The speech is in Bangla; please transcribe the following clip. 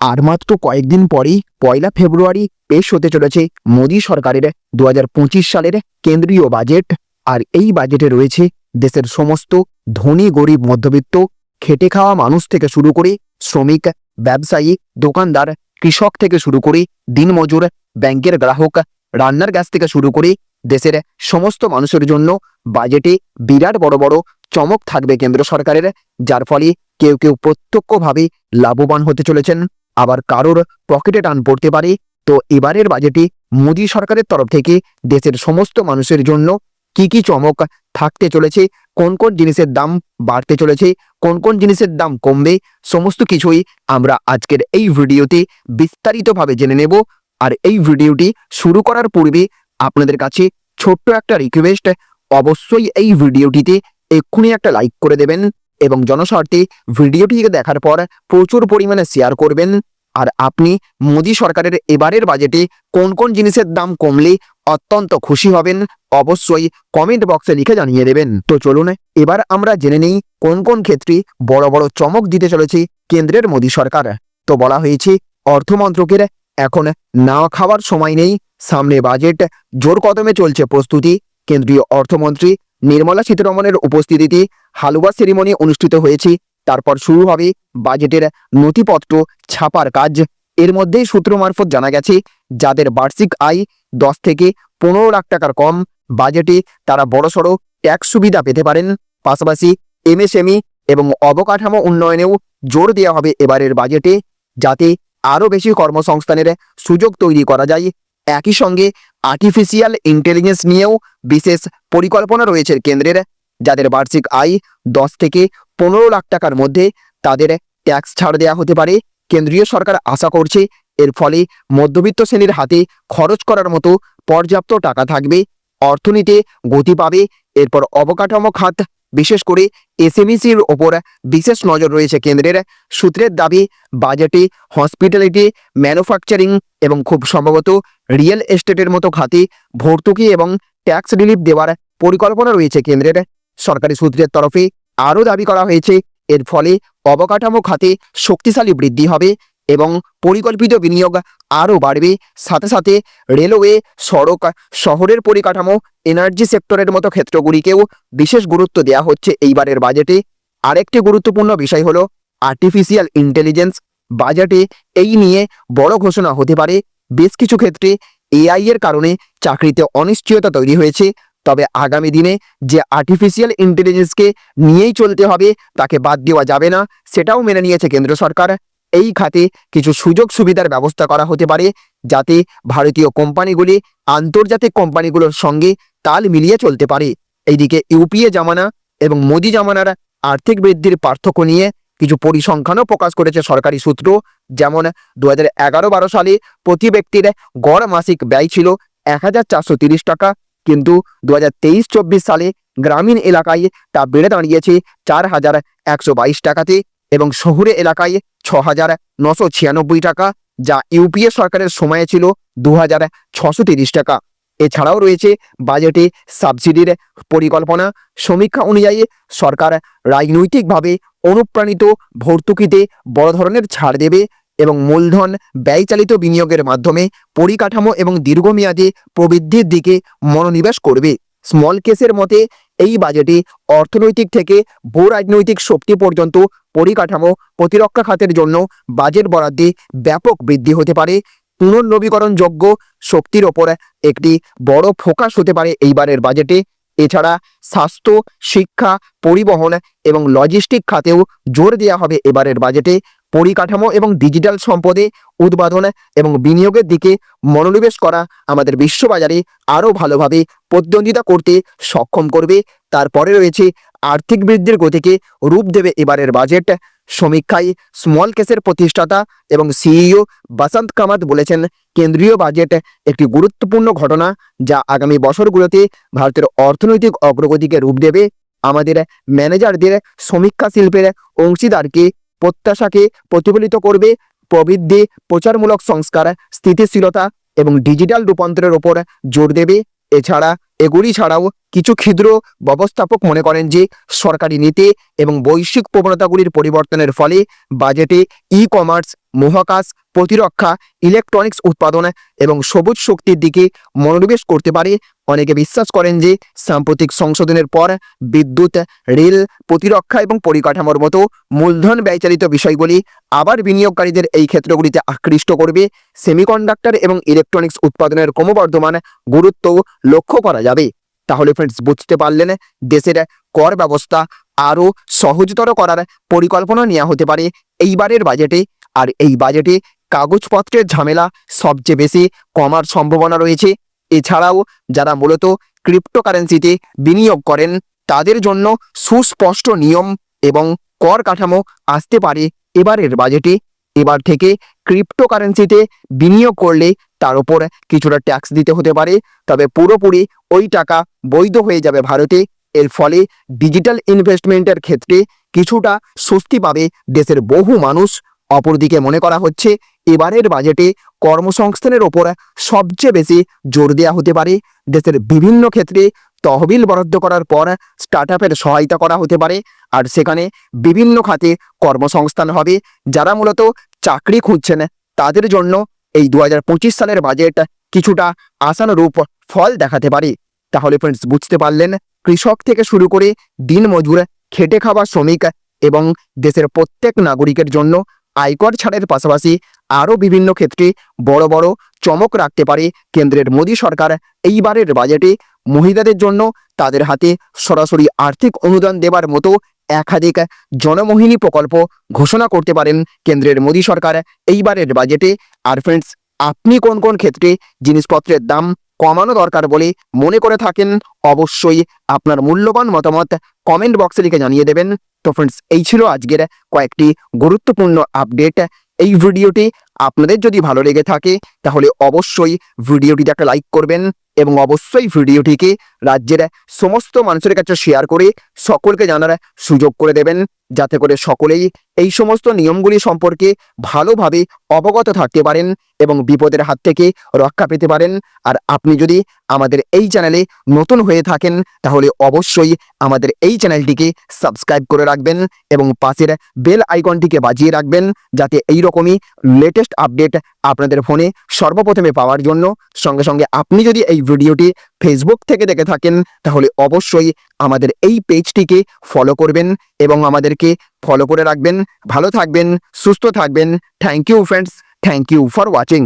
আর মাত্র কয়েকদিন পরেই পয়লা ফেব্রুয়ারি পেশ হতে চলেছে মোদী সরকারের দু হাজার পঁচিশ সালের কেন্দ্রীয় বাজেট। আর এই বাজেটে রয়েছে দেশের সমস্ত ধনী, গরিব, মধ্যবিত্ত, খেটে খাওয়া মানুষ থেকে শুরু করে শ্রমিক, ব্যবসায়ী, দোকানদার, কৃষক থেকে শুরু করে দিনমজুর, ব্যাংকের গ্রাহক, রান্নার গ্যাস থেকে শুরু করে দেশের সমস্ত মানুষের জন্য বাজেটে বিরাট বড় বড় চমক থাকবে কেন্দ্র সরকারের, যার ফলে কেউ কেউ প্রত্যক্ষভাবে লাভবান হতে চলেছেন। আবার কারোর পকেটে টান পড়তে পারে। তো এবারের বাজেটে মোদী সরকারের তরফ থেকে দেশের সমস্ত মানুষের জন্য কি কি চমক থাকতে চলেছে, কোন কোন জিনিসের দাম বাড়তে চলেছে, কোন কোন জিনিসের দাম কমবে, সমস্ত কিছুই আমরা আজকের এই ভিডিওতে বিস্তারিতভাবে জেনে নেব। আর এই ভিডিওটি শুরু করার পূর্বে আপনাদের কাছে ছোট্ট একটা রিকোয়েস্ট অবশ্যই এই ভিডিওটিতে এক্ষুনি একটা লাইক করে দেবেন এবং জনস্বার্থে ভিডিওটিকে দেখার পর প্রচুর পরিমাণে শেয়ার করবেন। আর আপনি মোদী সরকারের এবারের বাজেটে কোন কোন জিনিসের দাম কমলে অত্যন্ত খুশি হবেন, অবশ্যই কমেন্ট বক্সে লিখে জানিয়ে দেবেন। তো চলুন, এবার আমরা জেনে নেই কোন কোন ক্ষেত্রে বড় বড় চমক দিতে চলেছে কেন্দ্রের মোদী সরকার। তো বলা হয়েছে, অর্থমন্ত্রকের এখন না খাওয়ার সময় নেই, সামনে বাজেট জোর কদমে চলছে প্রস্তুতি। কেন্দ্রীয় অর্থমন্ত্রী নির্মলা সীতারমণের উপস্থিতিতে হালুয়া সেরিমনি অনুষ্ঠিত হয়েছে। তারপর শুরু হবে বাজেটের নথিপত্র ছাপার কাজ। এর মধ্যেই সূত্র মারফত জানা গেছে, যাদের বার্ষিক আয় দশ থেকে পনেরো লাখ টাকার কম, বাজেটে তারা বড়সড় ট্যাক্স সুবিধা পেতে পারেন। পাশাপাশি এমএসএমই এবং অবকাঠামো উন্নয়নেও জোর দেওয়া হবে এবারের বাজেটে, যাতে আরও বেশি কর্মসংস্থানের সুযোগ তৈরি করা যায়। একই সঙ্গে আর্টিফিশিয়াল ইন্টেলিজেন্স নিয়েও বিশেষ পরিকল্পনা রয়েছে কেন্দ্রের, যাদের বার্ষিক আয় দশ থেকে পনেরো লাখ টাকার মধ্যে তাদের ট্যাক্স ছাড় দেওয়া হতে পারে। কেন্দ্রীয় সরকার আশা করছে এর ফলে মধ্যবিত্ত শ্রেণির হাতে খরচ করার মতো পর্যাপ্ত টাকা থাকবে, অর্থনীতি গতি পাবে, এরপর অবকাঠামো খাত, বিশেষ করে এসএমইসির ওপর বিশেষ নজর রয়েছে কেন্দ্রের। সূত্রের দাবি, বাজেটে হসপিটালিটি ম্যানুফ্যাকচারিং এবং খুব সম্ভবত রিয়েল এস্টেটের মতো খাতে ভর্তুকি এবং ট্যাক্স রিলিফ দেওয়ার পরিকল্পনা রয়েছে কেন্দ্রের। সরকারি সূত্রের তরফে আরও দাবি করা হয়েছে, এর ফলে অবকাঠামো খাতে শক্তিশালী বৃদ্ধি হবে এবং পরিকল্পিত বিনিয়োগ আরও বাড়বে। সাথে সাথে রেলওয়ে, সড়ক, শহরের পরিকাঠামো, এনার্জি সেক্টরের মতো ক্ষেত্রগুলিকেও বিশেষ গুরুত্ব দেওয়া হচ্ছে এইবারের বাজেটে। আরেকটি গুরুত্বপূর্ণ বিষয় হলো আর্টিফিশিয়াল ইন্টেলিজেন্স বাজেটে এই নিয়ে বড় ঘোষণা হতে পারে। বেশ কিছু ক্ষেত্রে এআই এর কারণে চাকরিতে অনিশ্চয়তা তৈরি হয়েছে। তবে আগামী দিনে যে আর্টিফিশিয়াল ইন্টেলিজেন্সকে নিয়েই চলতে হবে, তাকে বাদ দেওয়া যাবে না, সেটাও মেনে নিয়েছে কেন্দ্র সরকার। এই খাতে কিছু সুযোগ সুবিধার ব্যবস্থা করা হতে পারে, যাতে ভারতীয় কোম্পানিগুলি আন্তর্জাতিক কোম্পানিগুলোর সঙ্গে তাল মিলিয়ে চলতে পারে। এইদিকে ইউপিএ জামানা এবং মোদি জামানার আর্থিক বৃদ্ধির পার্থক্য নিয়ে কিছু পরিসংখ্যানও প্রকাশ করেছে সরকারি সূত্র, যেমন দু হাজার সালে প্রতি ব্যক্তির গড় মাসিক ব্যয় ছিল এক টাকা কিন্তু দু হাজার তেইশ চব্বিশ সালে গ্রামীণ এলাকায় তা বেড়ে দাঁড়িয়েছে চার হাজার একশো বাইশ টাকাতে এবং শহুরে এলাকায় ছ হাজার নশো ছিয়ানব্বই টাকা, যা ইউপিএ সরকারের সময়ে ছিল দু হাজার ছশো তিরিশ টাকা। এছাড়াও রয়েছে বাজেটে সাবসিডির পরিকল্পনা। সমীক্ষা অনুযায়ী সরকার রাজনৈতিকভাবে অনুপ্রাণিত ভর্তুকিতে বড় ধরনের ছাড় দেবে। এবং মূলধন ব্যয়চালিত বিনিয়োগের মাধ্যমে পরিকাঠামো এবং দীর্ঘমেয়াদী প্রবৃদ্ধির দিকে মনোনিবেশ করবে। স্মল কেসের মতে, এই বাজেটে অর্থনৈতিক থেকে ভূ রাজনৈতিক শক্তি পর্যন্ত পরিকাঠামো প্রতিরক্ষা খাতের জন্য বাজেট বরাদ্দে ব্যাপক বৃদ্ধি হতে পারে। পুনর্নবীকরণযোগ্য শক্তির ওপর একটি বড় ফোকাস হতে পারে এইবারের বাজেটে। এছাড়া স্বাস্থ্য, শিক্ষা, পরিবহন এবং লজিস্টিক খাতেও জোর দেওয়া হবে এবারের বাজেটে। পরিকাঠামো এবং ডিজিটাল সম্পদে উৎপাদন এবং বিনিয়োগের দিকে মনোনিবেশ করা আমাদের বিশ্ববাজারে আরও ভালোভাবে প্রতিদ্বন্দ্বিতা করতে সক্ষম করবে। তারপরে রয়েছে আর্থিক বৃদ্ধির গতিকে রূপ দেবে এবারের বাজেট। সমীক্ষায় স্মল কেসের প্রতিষ্ঠাতা এবং সিইও বাসন্ত কামাত বলেছেন, কেন্দ্রীয় বাজেট একটি গুরুত্বপূর্ণ ঘটনা যা আগামী বছরগুলোতে ভারতের অর্থনৈতিক অগ্রগতিকে রূপ দেবে। আমাদের ম্যানেজারদের সমীক্ষা শিল্পের অংশীদারকে প্রত্যাশাকে প্রতিফলিত করবে প্রবৃদ্ধি, প্রচারমূলক সংস্কার, স্থিতিশীলতা এবং ডিজিটাল রূপান্তরের ওপর জোর দেবে। এছাড়া এগুলি ছাড়াও কিছু ক্ষুদ্র ব্যবস্থাপক মনে করেন যে সরকারি নীতি এবং বৈশ্বিক প্রবণতাগুলির পরিবর্তনের ফলে বাজেটে ই কমার্স মহাকাশ প্রতিরক্ষা ইলেকট্রনিক্স উৎপাদন এবং সবুজ শক্তির দিকে মনোনিবেশ করতে পারে। অনেকে বিশ্বাস করেন যে সাম্প্রতিক সংশোধনের পর বিদ্যুৎ, রেল প্রতিরক্ষা এবং পরিকাঠামোর মতো মূলধন ব্যয়চালিত বিষয়গুলি আবার বিনিয়োগকারীদের এই ক্ষেত্রগুলিতে আকৃষ্ট করবে। সেমিকন্ডাক্টর এবং ইলেকট্রনিক্স উৎপাদনের ক্রমবর্ধমান গুরুত্ব লক্ষ্য করা যাবে। তাহলে ফ্রেন্ডস বুঝতে পারলেন, দেশের কর ব্যবস্থা আরও সহজতর করার পরিকল্পনা নেওয়া হতে পারে। এইবারের বাজেটে আর এই বাজেটে কাগজপত্রের ঝামেলা সবচেয়ে বেশি কমার সম্ভাবনা রয়েছে। এছাড়াও যারা মূলত ক্রিপ্টোকারেন্সিতে বিনিয়োগ করেন, তাদের জন্য সুস্পষ্ট নিয়ম এবং কর কাঠামো আসতে পারে এবারের বাজেটে। এবার থেকে ক্রিপ্টোকারেন্সিতে বিনিয়োগ করলে তার উপর কিছুটা ট্যাক্স দিতে হতে পারে, তবে পুরোপুরি ওই টাকা বৈধ হয়ে যাবে ভারতে। এর ফলে ডিজিটাল ইনভেস্টমেন্টের ক্ষেত্রে কিছুটা স্বস্তি পাবে দেশের বহু মানুষ। অপরদিকে মনে করা হচ্ছে, এবারের বাজেটে কর্মসংস্থানের ওপর সবচেয়ে বেশি জোর দেওয়া হতে পারে। দেশের বিভিন্ন ক্ষেত্রে তহবিল বরাদ্দ করার পর স্টার্ট সহায়তা করা হতে পারে। আর সেখানে বিভিন্ন খাতে কর্মসংস্থান হবে, যারা মূলত চাকরি খুঁজছেন। তাদের জন্য এই দু হাজার পঁচিশ সালের বাজেট কিছুটা আশানুরূপ ফল দেখাতে পারে। তাহলে ফ্রেন্ডস বুঝতে পারলেন? কৃষক থেকে শুরু করে দিনমজুর খেটে খাওয়া শ্রমিক এবং দেশের প্রত্যেক নাগরিকের জন্য আয়কর ছাড়ের পাশাপাশি আরও বিভিন্ন ক্ষেত্রে বড় বড় চমক রাখতে পারে কেন্দ্রের মোদী সরকার। এইবারের বাজেটে মহিলাদের জন্য তাদের হাতে সরাসরি আর্থিক অনুদান দেবার মতো একাধিক জনমোহিনী প্রকল্প ঘোষণা করতে পারেন কেন্দ্রের মোদী সরকার। এইবারের বাজেটে, আর ফ্রেন্ডস আপনি কোন কোন ক্ষেত্রে জিনিসপত্রের দাম কমানো দরকার বলে মনে করে থাকেন। অবশ্যই আপনার মূল্যবান মতামত কমেন্ট বক্সে লিখে জানিয়ে দেবেন। তো ফ্রেন্ডস এই ছিল আজকের কয়েকটি গুরুত্বপূর্ণ আপডেট এই ভিডিওটি আপনাদের যদি ভালো লেগে থাকে, তাহলে অবশ্যই ভিডিওটিটাকে লাইক করবেন এবং অবশ্যই ভিডিওটিকে রাজ্যের সমস্ত মানুষের কাছে শেয়ার করে সকলকে জানার সুযোগ করে দেবেন। যাতে করে সকলেই এই সমস্ত নিয়মগুলি সম্পর্কে ভালোভাবে অবগত থাকতে পারেন এবং বিপদের হাত থেকে রক্ষা পেতে পারেন। আর আপনি যদি আমাদের এই চ্যানেলে নতুন হয়ে থাকেন, তাহলে অবশ্যই আমাদের এই চ্যানেলটিকে সাবস্ক্রাইব করে রাখবেন এবং পাশের বেল আইকনটিকে বাজিয়ে রাখবেন, যাতে এই রকমই লেটেস্ট আপডেট আপনাদের ফোনে সর্বপ্রথমে পাওয়ার জন্য। সঙ্গে সঙ্গে আপনি যদি এই ভিডিওটি ফেসবুক থেকে দেখে থাকেন, তাহলে অবশ্যই আমাদের এই পেজটিকে ফলো করবেন এবং আমাদেরকে ফলো করে রাখবেন ভালো থাকবেন সুস্থ থাকবেন। Thank you friends thank you for watching